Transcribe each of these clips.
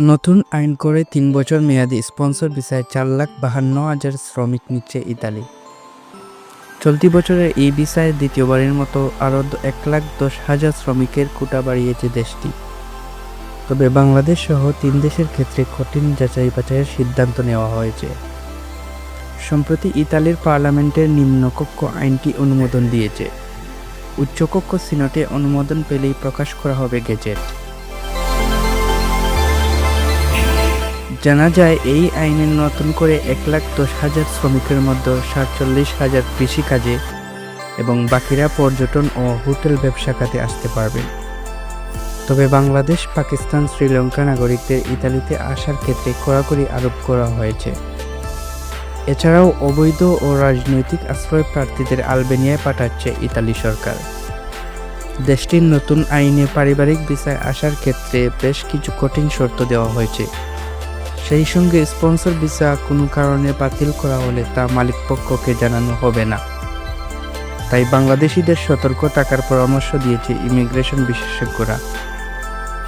নতুন আইন করে তিন বছর মেয়াদি স্পন্সর ভিসায় চার লাখ বাহান্ন হাজার শ্রমিক নিচ্ছে ইতালি। চলতি বছরের এই ভিসায় দ্বিতীয়বারের মতো আরও এক লাখ দশ হাজার শ্রমিকের কোটা বাড়িয়েছে দেশটি। তবে বাংলাদেশ সহ তিন দেশের ক্ষেত্রে কঠিন যাচাই বাছাইয়ের সিদ্ধান্ত নেওয়া হয়েছে। সম্প্রতি ইতালির পার্লামেন্টের নিম্নকক্ষ আইনটি অনুমোদন দিয়েছে। উচ্চকক্ষ সিনটে অনুমোদন পেলেই প্রকাশ করা হবে গেজেট। জানা যায়, এই আইনে নতুন করে এক লাখ দশ হাজার শ্রমিকের মধ্যে সাতচল্লিশ হাজার কৃষিকাজে এবং বাকিরা পর্যটন ও হোটেল ব্যবসা খাতে আসতে পারবেন। তবে বাংলাদেশ, পাকিস্তান, শ্রীলঙ্কা নাগরিকদের ইতালিতে আসার ক্ষেত্রে কড়াকড়ি আরোপ করা হয়েছে। এছাড়াও অবৈধ ও রাজনৈতিক আশ্রয় প্রার্থীদের আলবেনিয়ায় পাঠাচ্ছে ইতালি সরকার। দেশটির নতুন আইনে পারিবারিক ভিসায় আসার ক্ষেত্রে বেশ কিছু কঠিন শর্ত দেওয়া হয়েছে। সেই সঙ্গে স্পন্সর ভিসা কোনো কারণে বাতিল করা হলে তা মালিকপক্ষকে জানানো হবে না। তাই বাংলাদেশিদের সতর্ক থাকার পরামর্শ দিয়েছে ইমিগ্রেশন বিশেষজ্ঞরা।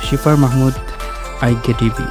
শিফার মাহমুদ আইকে টিভি